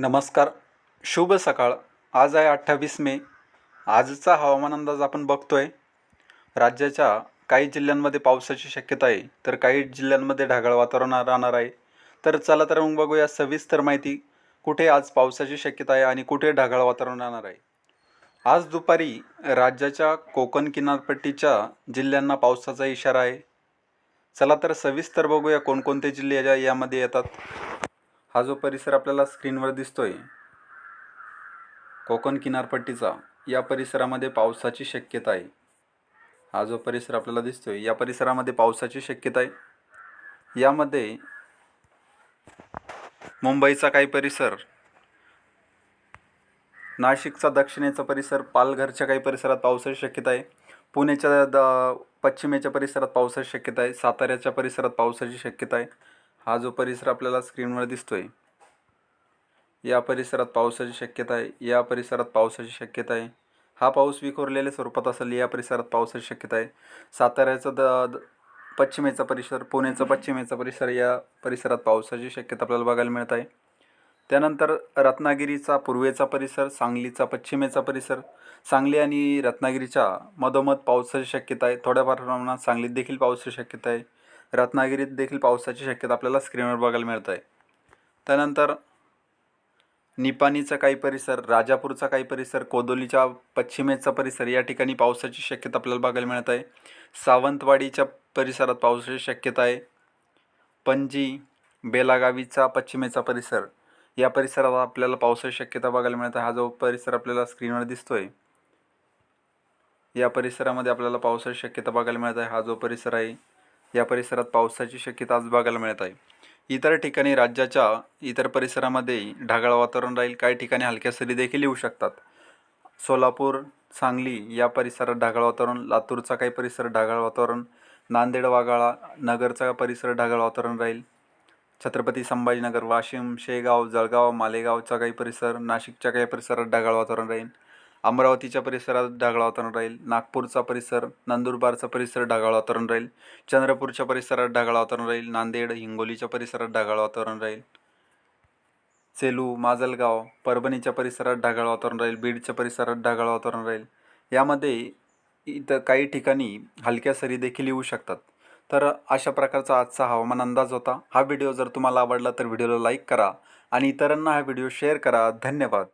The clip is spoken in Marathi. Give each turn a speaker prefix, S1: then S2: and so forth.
S1: नमस्कार शुभ सकाळ. आज आहे अठ्ठावीस मे. आजचा हवामान अंदाज आपण बघतो आहे राज्याच्या काही जिल्ह्यांमध्ये पावसाची शक्यता आहे तर काही जिल्ह्यांमध्ये ढगाळ वातावरण राहणार आहे. तर चला तर मग बघूया सविस्तर माहिती. कुठे आज पावसाची शक्यता आहे आणि कुठे ढगाळ वातावरण राहणार आहे? आज दुपारी राज्याच्या कोकण किनारपट्टीच्या जिल्ह्यांना पावसाचा इशारा आहे. चला तर सविस्तर बघूया कोणकोणते जिल्हे यामध्ये येतात. हा जो परिसर आपल्याला स्क्रीनवर दिसतोय कोकण किनारपट्टीचा या परिसरामध्ये पावसाची शक्यता आहे. हा जो परिसर आपल्याला दिसतोय या परिसरामध्ये पावसाची शक्यता आहे. यामध्ये मुंबईचा काही परिसर नाशिकचा दक्षिणेचा परिसर पालघरच्या काही परिसरात पावसाची शक्यता आहे. पुण्याच्या द पश्चिमेच्या परिसरात पावसाची शक्यता आहे. साताऱ्याच्या परिसरात पावसाची शक्यता आहे. हा जो परिसर आपल्याला स्क्रीनवर दिसतोय या परिसरात पावसाची शक्यता आहे या परिसरात पावसाची शक्यता आहे. हा पाऊस विखुरलेल्या स्वरूपात असेल या परिसरात पावसाची शक्यता आहे. साताऱ्याचा द द- पश्चिमेचा परिसर पुण्याचा पश्चिमेचा परिसर या परिसरात पावसाची शक्यता आपल्याला बघायला मिळत आहे. त्यानंतर रत्नागिरीचा पूर्वेचा परिसर सांगलीचा पश्चिमेचा परिसर. सांगली आणि रत्नागिरीच्या मधोमध पावसाची शक्यता आहे. थोड्या प्रमाणात सांगलीत देखील पावसाची शक्यता आहे. रत्नागिरीत देखील पावसाची शक्यता आपल्याला स्क्रीनवर बघायला मिळत आहे त्यानंतर निपाणीचा काही परिसर राजापूरचा काही परिसर कोदोलीच्या पश्चिमेचा परिसर या ठिकाणी पावसाची शक्यता आपल्याला बघायला मिळत आहे सावंतवाडीच्या परिसरात पावसाची शक्यता आहे. पणजी बेलागावीचा पश्चिमेचा परिसर या परिसरात आपल्याला पावसाची शक्यता बघायला मिळत आहे हा जो परिसर आपल्याला स्क्रीनवर दिसतोय या परिसरामध्ये आपल्याला पावसाची शक्यता बघायला मिळत आहे हा जो परिसर आहे या परिसरात पावसाची शक्यता आज बघायला मिळत आहे. इतर ठिकाणी राज्याच्या इतर परिसरामध्ये ढगाळ वातावरण राहील. काही ठिकाणी हलक्या सरी देखील येऊ शकतात. सोलापूर सांगली या परिसरात ढगाळ वातावरण लातूरचा काही परिसर ढगाळ वातावरण नांदेड वाघाळा नगरचा परिसर ढगाळ वातावरण राहील. छत्रपती संभाजीनगर वाशिम शेगाव जळगाव मालेगावचा काही परिसर नाशिकच्या काही परिसरात ढगाळ वातावरण राहील. अमरावतीच्या परिसरात ढगाळ वातावरण राहील. नागपूरचा परिसर नंदुरबारचा परिसर ढगाळ वातावरण राहील. चंद्रपूरच्या परिसरात ढगाळ वातावरण राहील. नांदेड हिंगोलीच्या परिसरात ढगाळ वातावरण राहील. सेलू माजलगाव परभणीच्या परिसरात ढगाळ वातावरण राहील. बीडच्या परिसरात ढगाळ वातावरण राहील. यामध्ये इथं काही ठिकाणी हलक्या सरी देखील येऊ शकतात. तर अशा प्रकारचा आजचा हवामान अंदाज होता. हा व्हिडिओ जर तुम्हाला आवडला तर व्हिडिओला लाईक करा आणि इतरांना हा व्हिडिओ शेअर करा. धन्यवाद.